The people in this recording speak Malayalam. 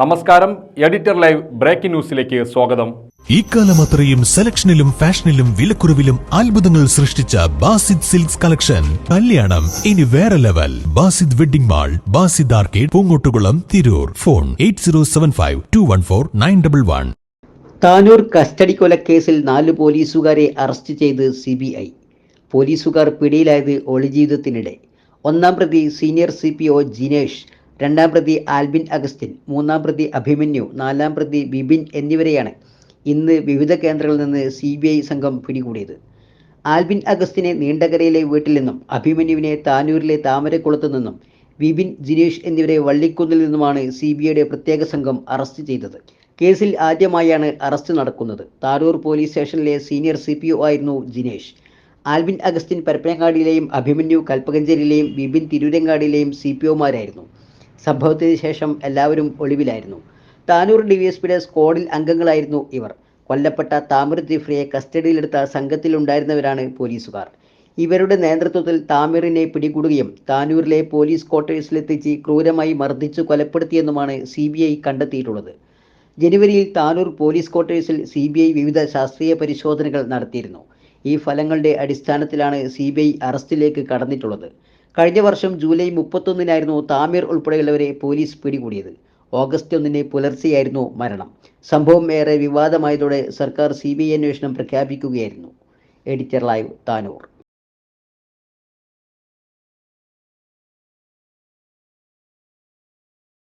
നമസ്കാരം എഡിറ്റർ ലൈവ് ബ്രേക്കിംഗ് ന്യൂസിലേക്ക് സ്വാഗതം. ഇക്കാലം അത്രയും സെലക്ഷനിലും ഫാഷനിലും വിലക്കുറവിലും അത്ഭുതങ്ങൾ സൃഷ്ടിച്ച ബാസിദ് സിൽക്സ് കളക്ഷൻ. കല്യാണം ഇനി വേറെ level. Basid wedding mall Basid arcade Poongottukulam Tirur. Phone eight zero seven five two one four nine double one. Tanur custody കൊലക്കേസിൽ നാല് പോലീസുകാരെ അറസ്റ്റ് ചെയ്ത് സി ബി ഐ പോലീസുകാർ പിടിയിലായത് ഒളിജീവിതത്തിനിടെ. ഒന്നാം പ്രതി senior C P O Jinesh രണ്ടാം പ്രതി ആൽബിൻ അഗസ്റ്റിൻ മൂന്നാം പ്രതി അഭിമന്യു നാലാം പ്രതി ബിബിൻ എന്നിവരെയാണ് ഇന്ന് വിവിധ കേന്ദ്രങ്ങളിൽ നിന്ന് സി ബി ഐ സംഘം പിടികൂടിയത്. ആൽബിൻ അഗസ്റ്റിനെ നീണ്ടകരയിലെ വീട്ടിൽ നിന്നും അഭിമന്യുവിനെ താനൂരിലെ താമരക്കുളത്തു നിന്നും വിപിൻ ജിനേഷ് എന്നിവരെ വള്ളിക്കുന്നിൽ നിന്നുമാണ് സി ബി ഐയുടെ പ്രത്യേക സംഘം അറസ്റ്റ് ചെയ്തത്. കേസിൽ ആദ്യമായാണ് അറസ്റ്റ് നടക്കുന്നത്. താരൂർ പോലീസ് സ്റ്റേഷനിലെ സീനിയർ സി പി ഒ ആയിരുന്നു ജിനേഷ്. ആൽബിൻ അഗസ്റ്റിൻ പരപ്പനങ്ങാടിയിലെയും അഭിമന്യു കൽപ്പകഞ്ചേരിയിലെയും ബിബിൻ തിരൂരങ്ങാടിയിലെയും സി പി ഒമാരായിരുന്നു സംഭവത്തിന് ശേഷം എല്ലാവരും ഒളിവിലായിരുന്നു. താനൂർ ഡി വി എസ് പിയുടെ സ്ക്വാഡിൽ അംഗങ്ങളായിരുന്നു ഇവർ. കൊല്ലപ്പെട്ട താമിർ ജിഫ്രിയെ കസ്റ്റഡിയിലെടുത്ത സംഘത്തിലുണ്ടായിരുന്നവരാണ് പോലീസുകാർ. ഇവരുടെ നേതൃത്വത്തിൽ താമിറിനെ പിടികൂടുകയും താനൂരിലെ പോലീസ് ക്വാർട്ടേഴ്സിലെത്തിച്ച് ക്രൂരമായി മർദ്ദിച്ചു കൊലപ്പെടുത്തിയെന്നുമാണ് സി ബി ഐ കണ്ടെത്തിയിട്ടുള്ളത്. ജനുവരിയിൽ താനൂർ പോലീസ് ക്വാർട്ടേഴ്സിൽ സി ബി ഐ വിവിധ ശാസ്ത്രീയ പരിശോധനകൾ നടത്തിയിരുന്നു. ഈ ഫലങ്ങളുടെ അടിസ്ഥാനത്തിലാണ് സി ബി ഐ അറസ്റ്റിലേക്ക് കടന്നിട്ടുള്ളത്. കഴിഞ്ഞ വർഷം ജൂലൈ മുപ്പത്തൊന്നിനായിരുന്നു താമീർ ഉൾപ്പെടെയുള്ളവരെ പോലീസ് പിടികൂടിയത്. ഓഗസ്റ്റ് ഒന്നിന് പുലർച്ചെയായിരുന്നു മരണം. സംഭവം ഏറെ വിവാദമായതോടെ സർക്കാർ സി ബി ഐ അന്വേഷണം പ്രഖ്യാപിക്കുകയായിരുന്നു. Editor live Tanur.